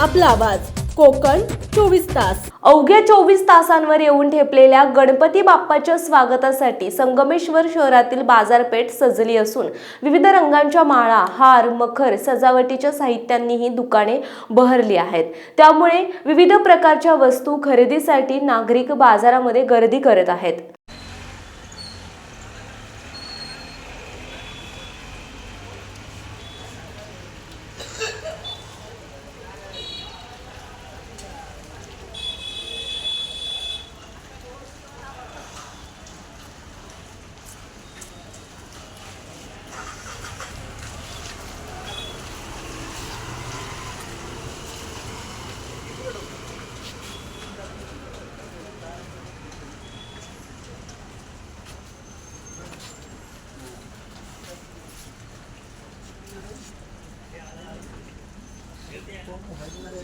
आपला आवाज. कोकण चोवीस तास. अवघ्या चोवीस तासांवर येऊन ठेपलेल्या गणपती बाप्पाच्या स्वागतासाठी संगमेश्वर शहरातील बाजारपेठ सजली असून विविध रंगांच्या माळा हार मखर सजावटीच्या साहित्यांनी ही दुकाने बहरली आहेत. त्यामुळे विविध प्रकारच्या वस्तू खरेदीसाठी नागरिक बाजारामध्ये गर्दी करत आहेत.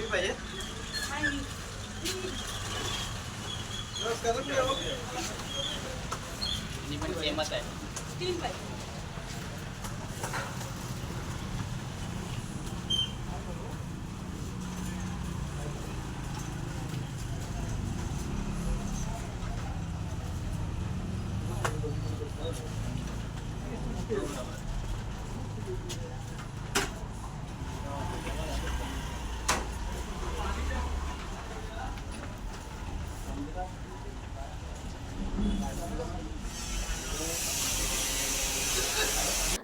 पाहिजे ही पण सेमच आहे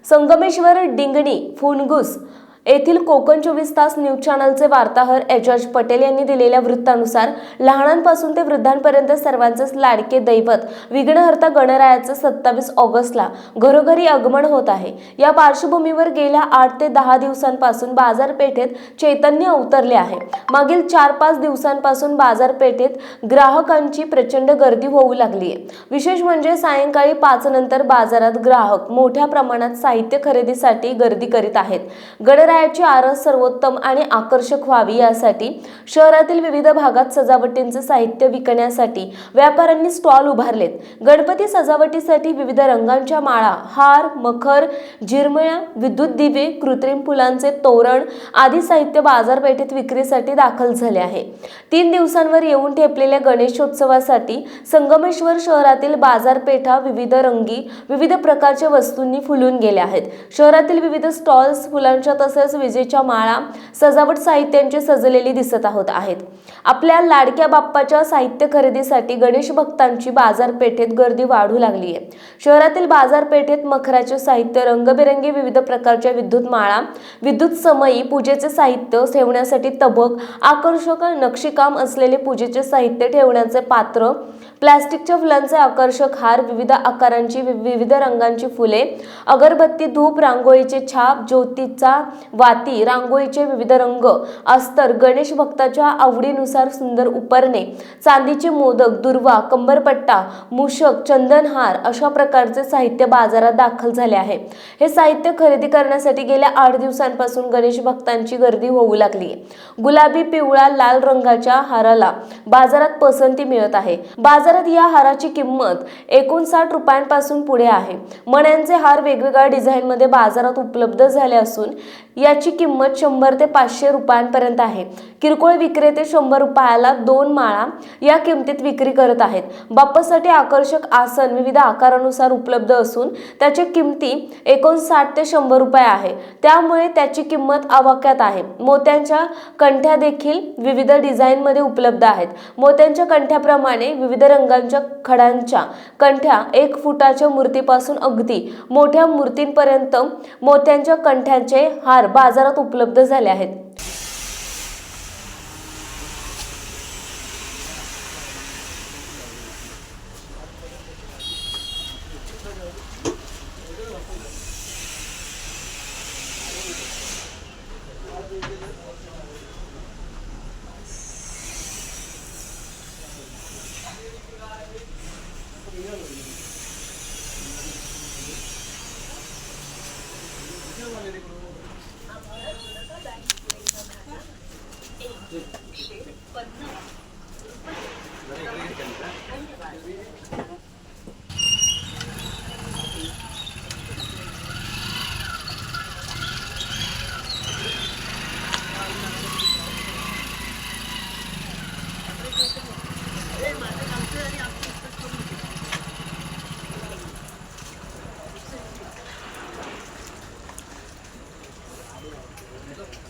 संगमेश्वर डिंगणी फुनगुस येथील कोकण चोवीस तास न्यूज चॅनलचे वार्ताहर एजाज पटेल यांनी दिलेल्या वृत्तानुसार लहानांपासून ते वृद्धांपर्यंत सर्वांचेच लाडके दैवत विघ्नहर्ता गणरायाचं सत्तावीस ऑगस्टला घरोघरी आगमन होत आहे. या पार्श्वभूमीवर गेल्या आठ ते दहा दिवसांपासून बाजारपेठेत चैतन्य अवतरले आहे. मागील चार पाच दिवसांपासून बाजारपेठेत ग्राहकांची प्रचंड गर्दी होऊ लागली आहे. विशेष म्हणजे सायंकाळी पाच नंतर बाजारात ग्राहक मोठ्या प्रमाणात साहित्य खरेदीसाठी गर्दी करीत आहेत. गणरायाची आरस सर्वोत्तम आणि आकर्षक व्हावी यासाठी शहरातील विविध भागात सजावटींचे साहित्य विकण्यासाठी व्यापाऱ्यांनी स्टॉल उभारलेत. गणपती सजावटीसाठी विविध रंगांच्या माळा हार मखर झिरमळ्या विद्युत दिवे कृत्रिम फुलांचे तोरण आदी साहित्य बाजारपेठेत विक्रीसाठी दाखल झाले आहे. तीन दिवसांवर येऊन ठेपलेल्या गणेशोत्सवासाठी संगमेश्वर शहरातील बाजारपेठा विविध रंगी विविध प्रकारच्या वस्तूंनी फुलून गेल्या आहेत. शहरातील विविध स्टॉल्स फुलांच्या तसेच विजेच्या माळा सजावट साहित्यांची सजलेली दिसत आहोत आहेत. आपल्या लाडक्या बाप्पाच्या साहित्य खरेदीसाठी गणेश भक्तांची बाजारपेठेत गर्दी वाढू लागली आहे शहरातील बाजारपेठेत मखराचे साहित्य रंगबेरंगी विविध प्रकारच्या विद्युत माळा विद्युत समयी पूजेचे साहित्य ठेवण्यासाठी तबक आकर्षक नक्षीकाम असलेले पूजेचे साहित्य ठेवण्याचे पात्र प्लास्टिकच्या फुलांचे आकर्षक हार विविध आकारांची वि- विविध रंगांची फुले अगरबत्ती धूप रांगोळीचे छाप ज्योतीचा वाती रांगोळीचे विविध रंग अस्तर गणेश भक्ताच्या आवडीनुसार सुंदर उपरणे चांदीचे मोदक दुर्वा कंबरपट्टा मूषक चंदनहार अशा प्रकारचे साहित्य बाजारात दाखल झाले आहे. हे साहित्य खरेदी करण्यासाठी गेल्या आठ दिवसांपासून गणेश भक्तांची गर्दी होऊ लागली गुलाबी पिवळा लाल रंगाच्या हाराला बाजारात पसंती मिळत आहे. बाजारात या हाराची किंमत एकोणसाठ रुपयांपासून पुढे आहे. मण्यांचे हार वेगवेगळ्या डिझाईनमध्ये बाजारात उपलब्ध झाले असून याची किंमत शंभर ते पाचशे रुपयांपर्यंत आहे. किरकोळ विक्रेते शंभर रुपयाला दोन माळा या किमतीत विक्री करत आहेत. बाप्पासाठी आकर्षक आसन विविध आकारानुसार उपलब्ध असून त्याची किमती एकोणसाठ ते शंभर रुपये आहे. त्यामुळे त्याची किंमत आवाक्यात आहे. मोत्यांच्या कंठ्या देखील विविध डिझाईनमध्ये उपलब्ध आहेत. मोत्यांच्या कंठ्याप्रमाणे विविध रंगांच्या खड्यांच्या कंठ्या एक फुटाच्या मूर्तीपासून अगदी मोठ्या मूर्तींपर्यंत मोत्यांच्या कंठ्यांचे हार बाजारात उपलब्ध झाल्या आहेत.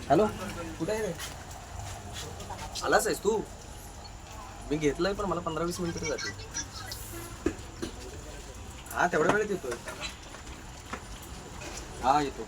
हॅलो कुठे आहे रे आलाच आहेस तू. मी घेतलंय पण मला पंधरा वीस मिनिटं जाते हा तेवढ्या वेळेत येतोय. हा येतो.